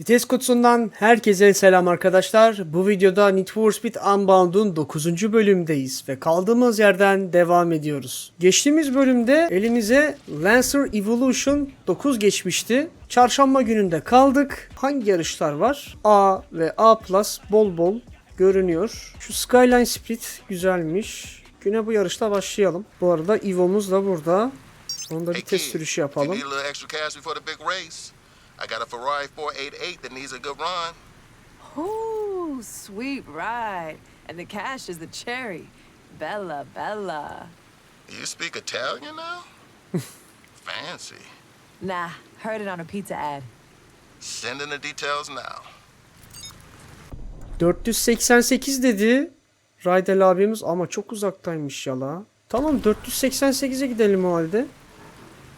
Vites kutusundan herkese selam arkadaşlar. Bu videoda Need for Speed Unbound'un 9. bölümdeyiz ve kaldığımız yerden devam ediyoruz. Geçtiğimiz bölümde elimize Lancer Evolution 9 geçmişti. Çarşamba gününde kaldık. Hangi yarışlar var? A ve A Plus bol bol görünüyor. Şu Skyline Split güzelmiş. Güne bu yarışta başlayalım. Bu arada Evo'muz da burada. Onda bir test sürüşü yapalım. I got a Ferrari 488 that needs a good run. Ooh, sweet ride. And the cash is the cherry. Bella, Bella. You speak Italian now? Fancy. Nah, heard it on a pizza ad. Send in the details now. 488 dedi. Raydel abimiz ama çok uzaktaymış ya la. Tamam 488'e gidelim o halde.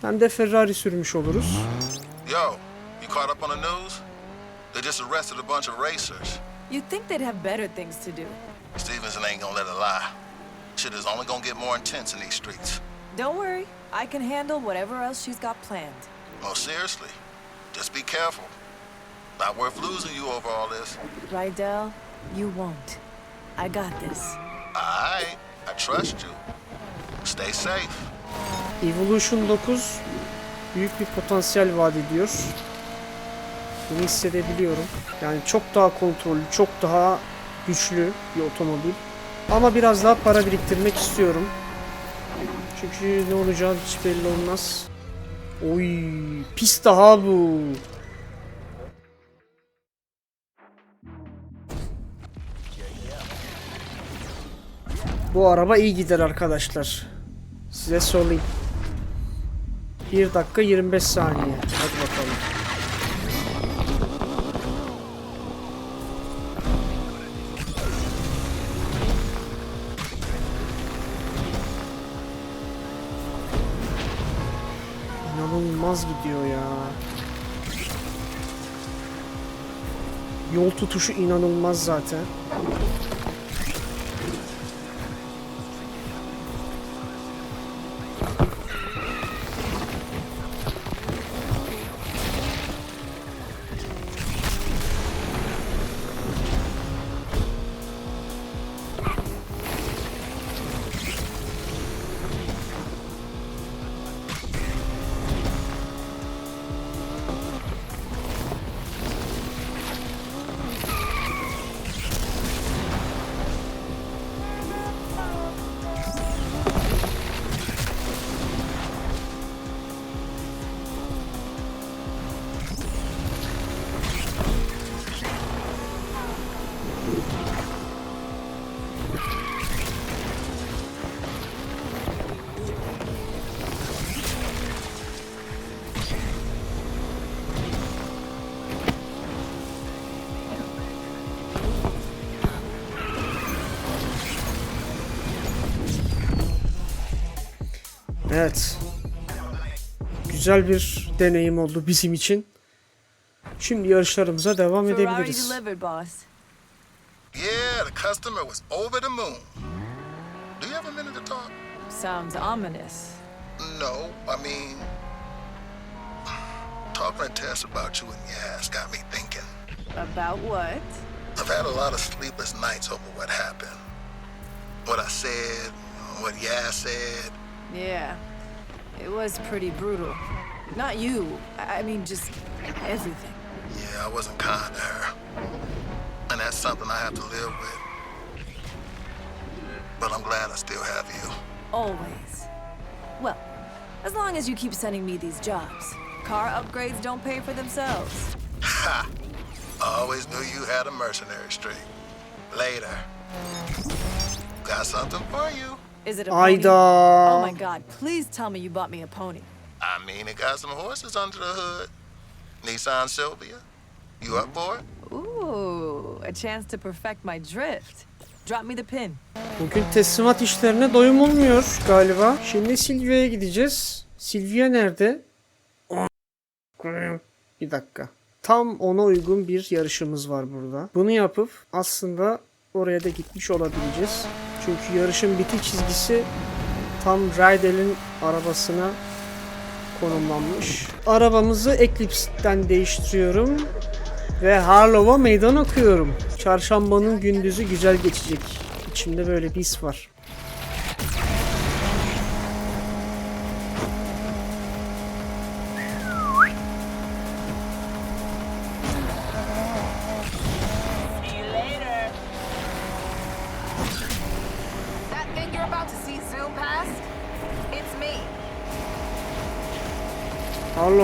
Hem de Ferrari sürmüş oluruz. Yo, caught up on the news? They just arrested a bunch of racers. You'd think they'd have better things to do. Stevenson ain't gonna let it lie. Shit is only gonna get more intense in these streets. Don't worry, I can handle whatever else she's got planned. No, seriously. Just be careful. Not worth losing you over all this. Rydell, you won't. I got this. Alright, I trust you. Stay safe. Evolution 9 büyük bir potansiyel vaat ediyor. Bunu hissedebiliyorum. Yani çok daha kontrollü, çok daha güçlü bir otomobil. Ama biraz daha para biriktirmek istiyorum. Çünkü ne olacağı hiç belli olmaz. Oy, pis daha bu. Bu araba iyi gider arkadaşlar. Size söyleyeyim. 1 dakika 25 saniye. Hadi bakalım. İnanılmaz gidiyor ya. Yol tutuşu inanılmaz zaten. Evet. Güzel bir deneyim oldu bizim için. Şimdi yarışlarımıza devam edebiliriz. Yeah, the customer was over the moon. Do you have a minute to talk? Sounds ominous. No, I mean, talking to Tess about you and Yaz got me thinking. About what? I've had a lot of sleepless nights over what happened. What I said, what Yaz said. Yeah, it was pretty brutal. Not you, I mean, just everything. Yeah, I wasn't kind to her. And that's something I have to live with. But I'm glad I still have you. Always. Well, as long as you keep sending me these jobs. Car upgrades don't pay for themselves. Ha! I always knew you had a mercenary streak. Later. Got something for you. Is it a pony? Ayda. Oh my god, please tell me you bought me a pony. I mean, it got some horses under the hood. Nissan Sylvia. You up for it? Ooh, a chance to perfect my drift. Drop me the pin. Bugün teslimat işlerine doyum olmuyor galiba. Şimdi Silvia'ya gideceğiz. Silvia nerede? Bir dakika. Tam ona uygun bir yarışımız var burada. Bunu yapıp aslında oraya da gitmiş olabileceğiz. Çünkü yarışın bitiş çizgisi tam Rydel'in arabasına konumlanmış. Arabamızı Eclipse'den değiştiriyorum. Ve Harlow'a meydan okuyorum. Çarşambanın gündüzü güzel geçecek. İçimde böyle bir his var.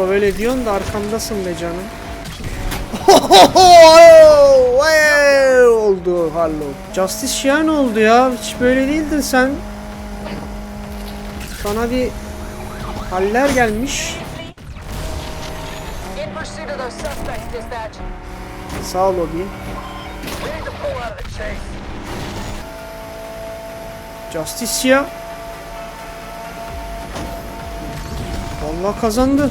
Öyle diyorsun da arkamdasın be canım. oldu Harlow. Justice Shian oldu ya. Hiç böyle değildin sen. Sana bir haller gelmiş. Sağ ol Obi. Justicia. Vallahi kazandı.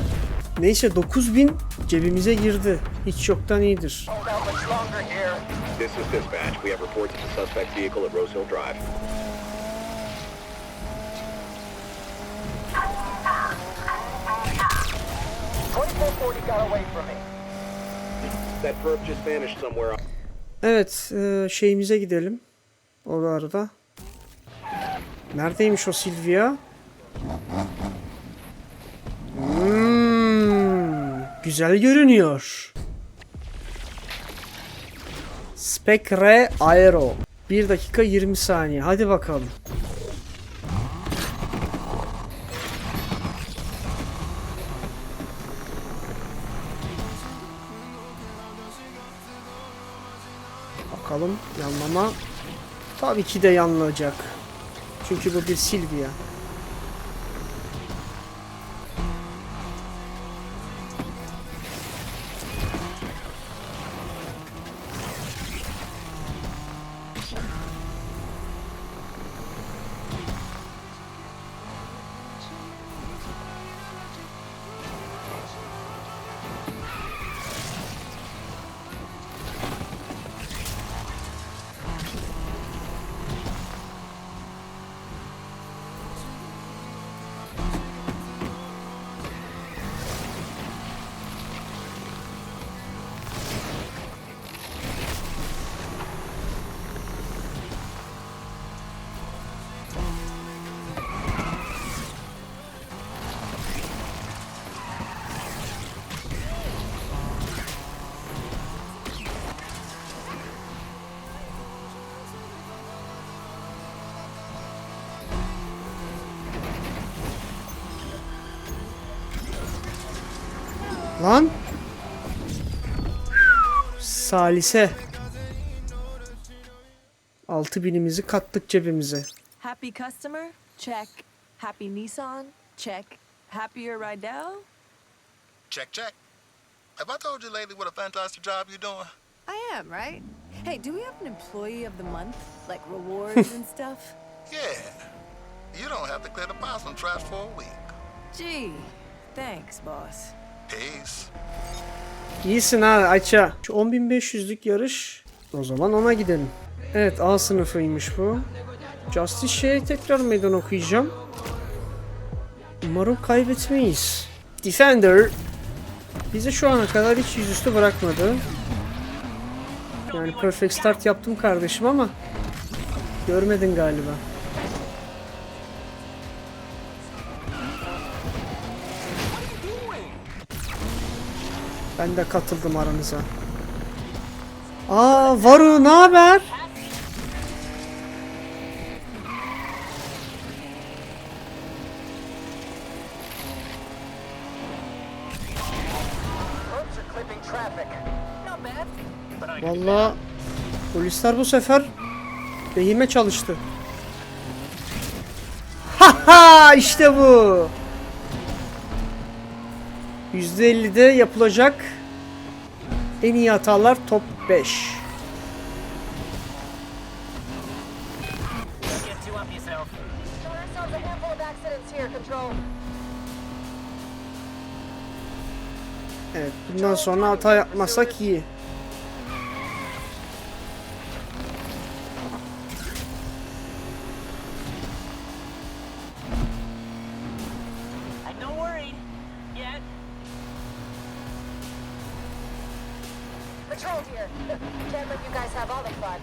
Neyse 9000 cebimize girdi. Hiç yoktan iyidir. Evet e, şeyimize gidelim. O arada. Neredeymiş o Silvia? Hmm, güzel görünüyor. Spectre Aero. 1 dakika 20 saniye. Hadi bakalım. Bakalım yanlama. Tabii ki de yanılacak. Çünkü bu bir Silvia. Lan. Salise. 6000'imizi kattık cebimize. Happy customer? Check. Happy Nissan? Check. Happier Rydell? Check, check. Have I told you lately what a fantastic job you're doing? I am, right? Hey, do we have an employee of the month? Like rewards and stuff? Yeah. You don't have to clear the possum trash for a week. Gee, thanks, boss. İyisin ha Ayça. Şu 10500'lük yarış. O zaman ona gidelim. Evet A sınıfıymış bu. Justice şeye tekrar meydan okuyacağım. Umarım kaybetmeyiz. Defender bizi şu ana kadar hiç yüzüstü bırakmadı. Yani perfect start yaptım kardeşim ama görmedin galiba. Ben de katıldım aranıza. Aa Varu ne haber? Vallahi polisler bu sefer lehime çalıştı. Haha işte bu. %50'de yapılacak en iyi hatalar top 5. Get two up yourself. That sounds a handful of accidents here, Control. Evet bundan sonra hata yapmasak iyi. Worried. Patrol here. Can't let you guys have all the fun.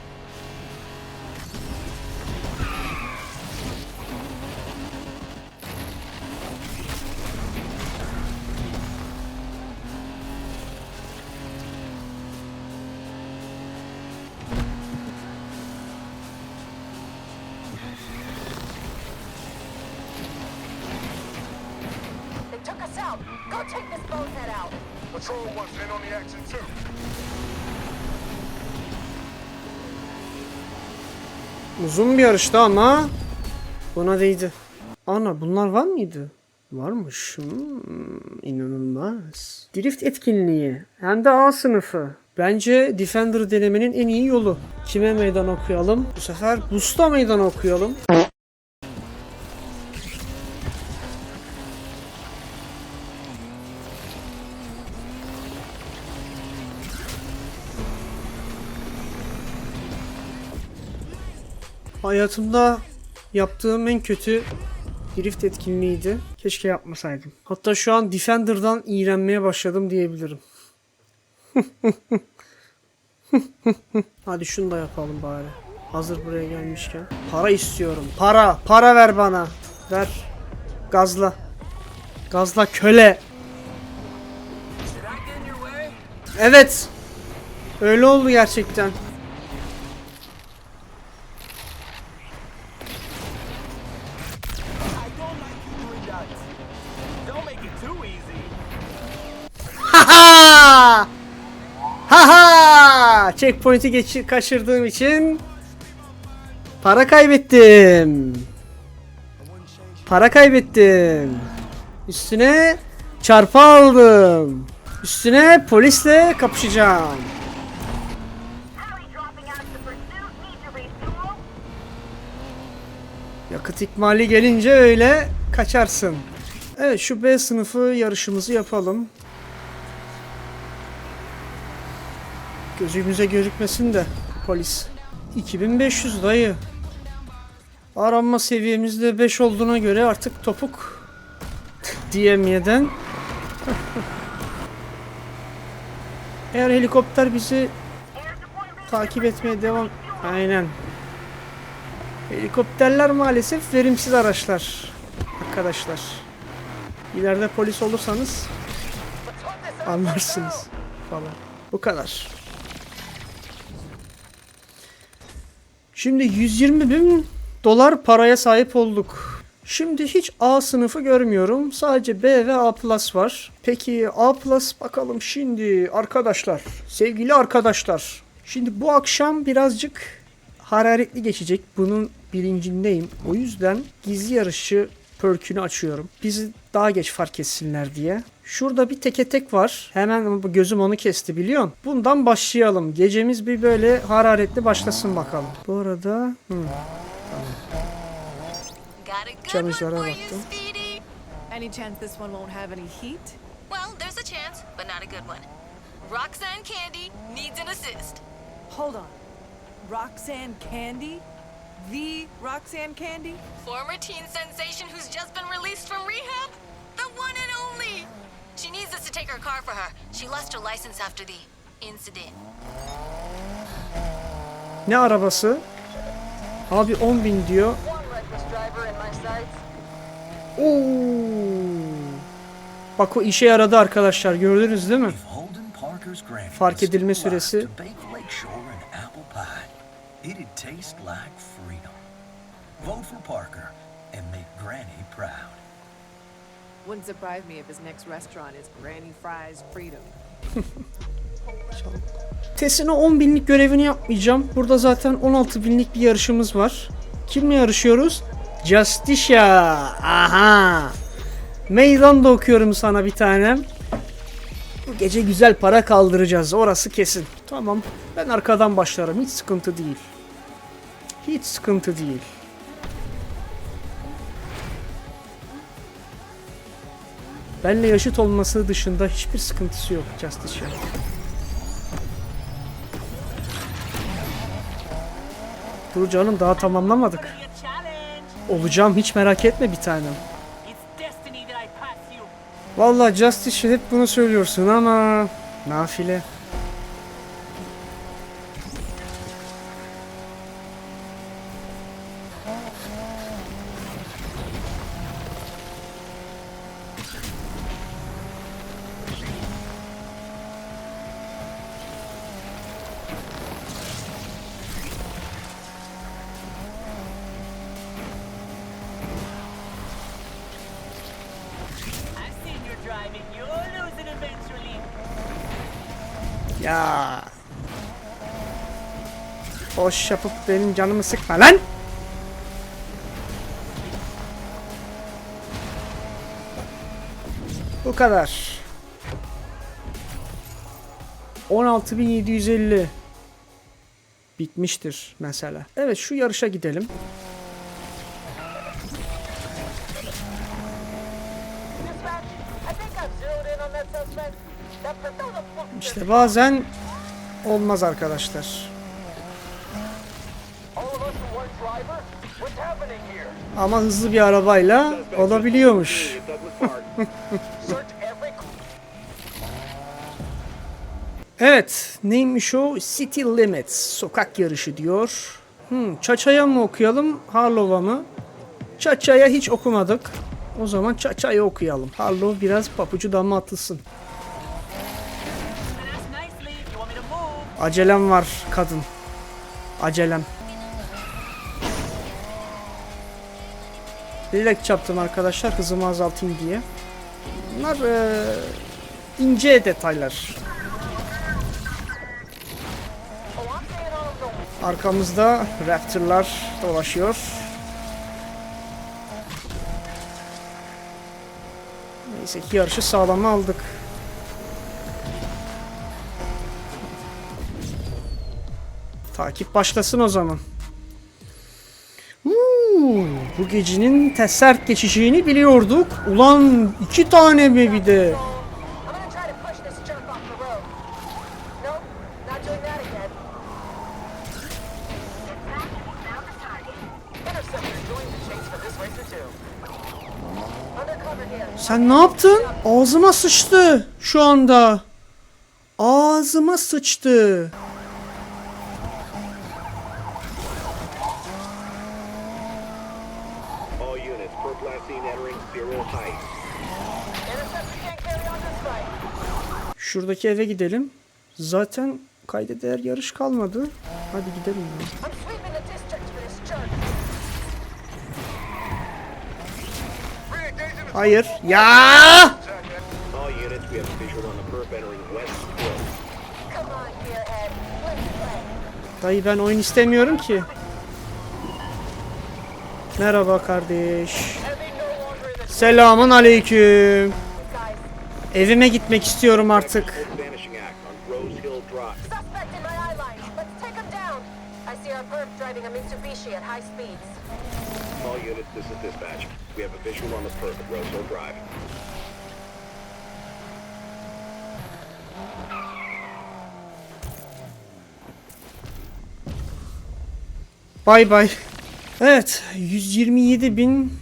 Uzun bir yarıştı ama buna değdi. Ana bunlar var mıydı? Varmış. Hmm, inanılmaz. Drift etkinliği. Hem de A sınıfı. Bence Defender denemenin en iyi yolu. Kime meydan okuyalım? Bu sefer Boost'a meydan okuyalım. Hayatımda yaptığım en kötü drift etkinliğiydi. Keşke yapmasaydım. Hatta şu an Defender'dan iğrenmeye başladım diyebilirim. Hadi şunu da yapalım bari. Hazır buraya gelmişken. Para istiyorum. Para. Para ver bana. Ver. Gazla. Gazla köle. Evet. Öyle oldu gerçekten. Checkpoint'i kaçırdığım için para kaybettim. Para kaybettim. Üstüne çarpı aldım. Üstüne polisle kapışacağım. Yakıt ikmali gelince öyle kaçarsın. Evet şu B sınıfı yarışımızı yapalım. Gözümüze gözükmesin de polis. 2500 dayı. Aranma seviyemizde 5 olduğuna göre artık topuk diyemeyeden. Eğer helikopter bizi takip etmeye devam... Aynen. Helikopterler maalesef verimsiz araçlar. Arkadaşlar. İleride polis olursanız anlarsınız falan. Bu kadar. Şimdi 120 bin dolar paraya sahip olduk. Şimdi hiç A sınıfı görmüyorum. Sadece B ve A plus var. Peki A plus bakalım şimdi arkadaşlar. Sevgili arkadaşlar. Şimdi bu akşam birazcık hararetli geçecek. Bunun bilincindeyim. O yüzden gizli yarışı perkünü açıyorum. Bizi daha geç fark etsinler diye. Şurada bir teke tek var. Hemen gözüm onu kesti biliyorsun. Bundan başlayalım. Gecemiz bir böyle hararetli başlasın bakalım. Bu arada hı, for you, baktım. Any chance this one won't have any heat? Well, there's a chance, but not a good one. Roxanne Candy needs an assist. Hold on. Roxanne Candy? The Roxanne Candy? Former teen sensation who's just been released from rehab? The one and only! She needs us to take her car for her. She lost her license after the incident. ne arabası? Abi 10 bin diyor. Oo. Bak o işe yaradı arkadaşlar gördünüz değil mi? Fark edilme süresi. It'd taste like freedom. Vote for Parker and make Granny proud. Wouldn't surprise me if his next restaurant is Granny Fries Freedom. Tess'in o 10 binlik görevini yapmayacağım. Burada zaten 16 binlik bir yarışımız var. Kimle yarışıyoruz? Justicia. Aha. Meydan da okuyorum sana bir tanem. Bu gece güzel para kaldıracağız. Orası kesin. Tamam. Ben arkadan başlarım. Hiç sıkıntı değil. Hiç sıkıntı değil. Benle yaşıt olması dışında hiçbir sıkıntısı yok Justicia. Dur canım daha tamamlamadık. Olacağım hiç merak etme bir tanem. Vallahi Justice hep bunu söylüyorsun ama nafile. Boş yapıp benim canımı sıkma lan. Bu kadar. 16750 bitmiştir mesela. Evet şu yarışa gidelim. İşte bazen olmaz arkadaşlar. Ama hızlı bir arabayla olabiliyormuş. Evet, neymiş o? City Limits, sokak yarışı diyor. Hmm, Çaça'ya mı okuyalım, Harlow'a mı? Çaça'ya hiç okumadık. O zaman Çaça'yı okuyalım. Harlow biraz papucu dama atılsın. Acelem var kadın. Acelem. Bilerek çarptım arkadaşlar hızımı azaltayım diye. Bunlar eee, ince detaylar. Arkamızda Raptor'lar dolaşıyor. Neyse ki yarışı sağlama aldık. Takip başlasın o zaman. Gecenin tesert geçeceğini biliyorduk. Ulan iki tane mi bir de? Sen ne yaptın? Ağzıma sıçtı şu anda. Ağzıma sıçtı. Şuradaki eve gidelim. Zaten kayda değer yarış kalmadı. Hadi gidelim. ya. Hayır. Ya! Dayı ben oyun istemiyorum ki. Merhaba kardeş. Selamun aleyküm. Evime gitmek istiyorum artık. Bay bay. Evet 127 bin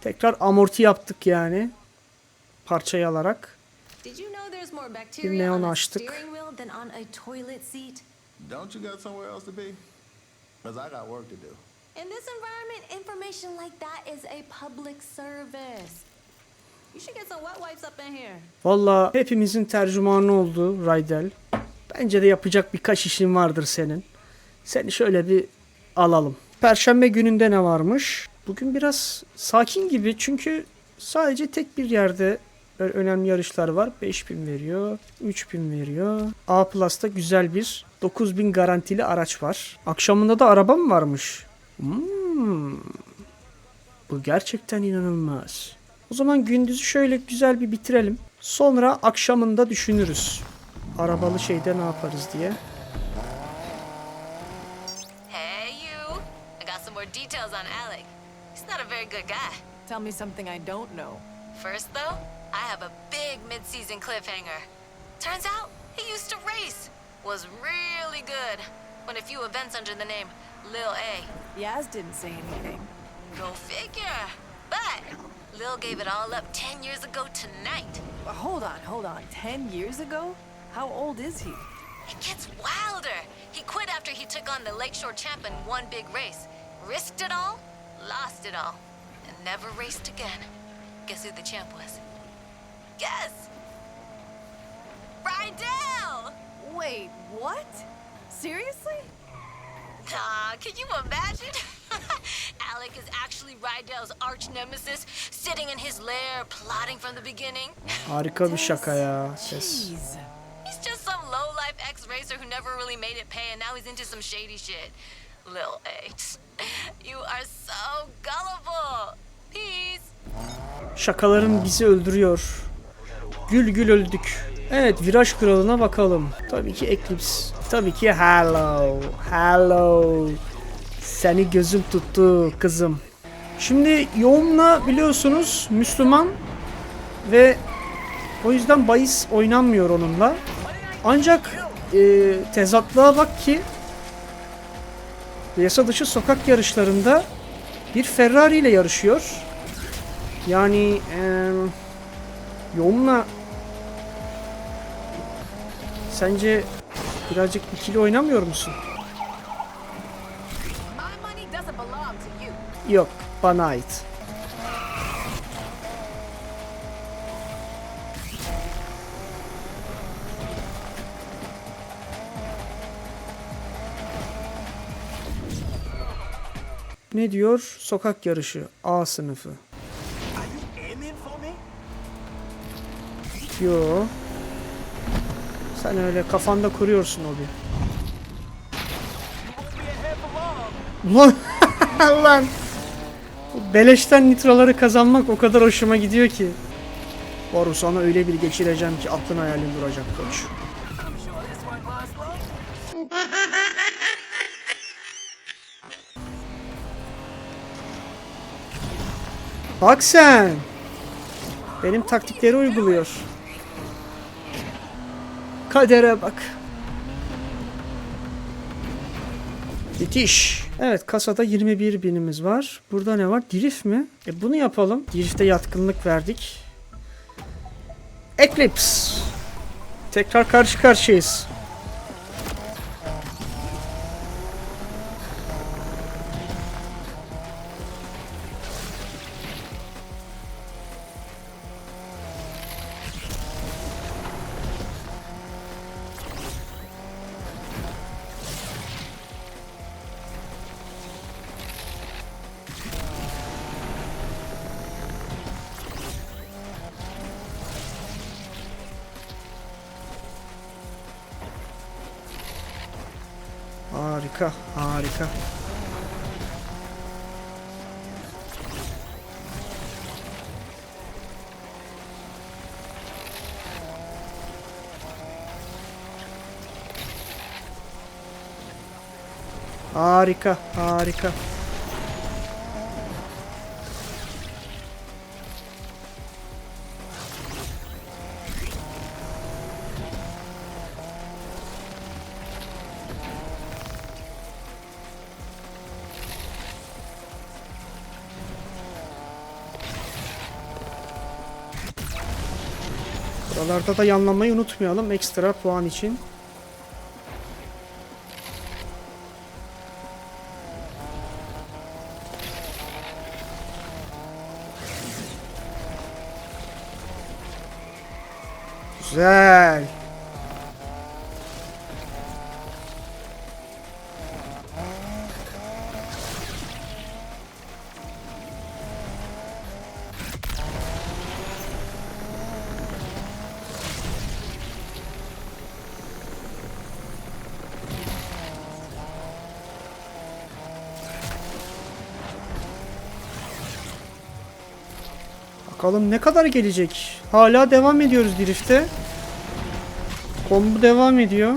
tekrar amorti yaptık yani. Parçayı alarak. Did you know there's more Bir neon açtık. steering wheel than on a toilet seat? Don't you got somewhere else to be? Because I got work to do. In this environment, information like that is a public service. You should get some wet wipes up in here. Valla hepimizin tercümanı oldu Raydel. Bence de yapacak birkaç işin vardır senin. Seni şöyle bir alalım. Perşembe gününde ne varmış? Bugün biraz sakin gibi çünkü sadece tek bir yerde ö- önemli yarışlar var. 5000 veriyor, 3000 veriyor. A Plus'ta güzel bir 9000 garantili araç var. Akşamında da araba mı varmış? Hmm. Bu gerçekten inanılmaz. O zaman gündüzü şöyle güzel bir bitirelim. Sonra akşamında düşünürüz. Arabalı şeyde ne yaparız diye. Hey, you. I got some more details on Alec. He's not a very good guy. Tell me something I don't know. First, though, I have a big mid-season cliffhanger. Turns out he used to race. Was really good. Won a few events under the name Lil A. Yaz didn't say anything. Go figure. But Lil gave it all up 10 years ago tonight. Hold on, hold on. Ten years ago? How old is he? It gets wilder. He quit after he took on the Lakeshore champ in one big race. Risked it all, lost it all, and never raced again. Guess who the champ was? Guess! Rydell! Wait, what? Seriously? Nah, can you imagine? Alec is actually Rydell's arch nemesis, sitting in his lair, plotting from the beginning. Harika bir şaka ya. Ses. Jeez. He's just some low-life ex-racer who never really made it pay, and now he's into some shady shit. Lil A. You are so gullible. Peace. Şakalarım bizi öldürüyor. Gül gül öldük. Evet viraj kralına bakalım. Tabii ki Eclipse. Tabii ki Hello. Hello. Seni gözüm tuttu kızım. Şimdi Yoğum'la biliyorsunuz Müslüman ve o yüzden bahis oynanmıyor onunla. Ancak e, tezatlığa bak ki yasa dışı sokak yarışlarında bir Ferrari ile yarışıyor. Yani eee Yoğum'la sence birazcık ikili oynamıyor musun? Yok, bana ait. Ne diyor? Sokak yarışı A sınıfı. Yo. Sen öyle kafanda kuruyorsun o bir. Ulan. Bu Beleşten nitroları kazanmak o kadar hoşuma gidiyor ki. Boru sana öyle bir geçireceğim ki aklın hayalin duracak koç. Bak sen. Benim taktikleri uyguluyor. Kadere bak. Bitiş. Evet kasada 21 binimiz var. Burada ne var? Drift mi? E bunu yapalım. Drift'e yatkınlık verdik. Eclipse. Tekrar karşı karşıyayız. Harika, harika. Harika, harika. Buralarda da yanlamayı unutmayalım ekstra puan için. Güzel. Bakalım ne kadar gelecek. Hala devam ediyoruz drift'e. Kombu devam ediyor.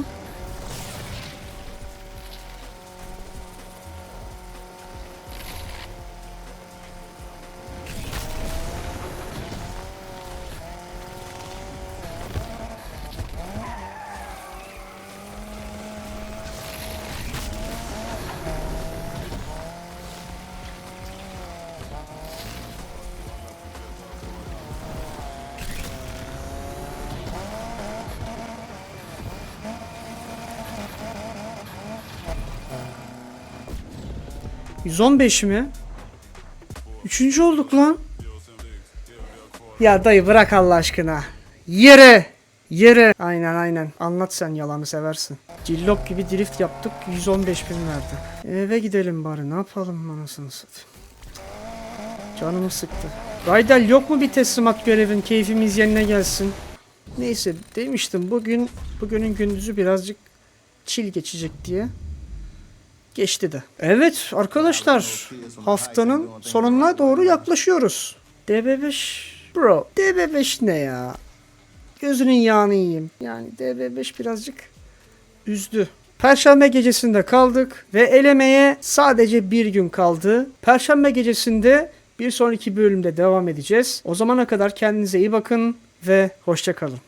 ...115 mi? Üçüncü olduk lan. Ya dayı bırak Allah aşkına. Yere. Yere. Aynen aynen. Anlat sen yalanı seversin. Cillop gibi drift yaptık. 115 bin verdi. Eve gidelim bari. Ne yapalım anasını satayım. Canımı sıktı. Raydel yok mu bir teslimat görevin? Keyfimiz yerine gelsin. Neyse demiştim bugün bugünün gündüzü birazcık çil geçecek diye. Geçti de. Evet arkadaşlar haftanın sonuna doğru yaklaşıyoruz. DB5 bro DB5 ne ya? Gözünün yağını yiyeyim. Yani DB5 birazcık üzdü. Perşembe gecesinde kaldık ve elemeye sadece bir gün kaldı. Perşembe gecesinde bir sonraki bölümde devam edeceğiz. O zamana kadar kendinize iyi bakın ve hoşça kalın.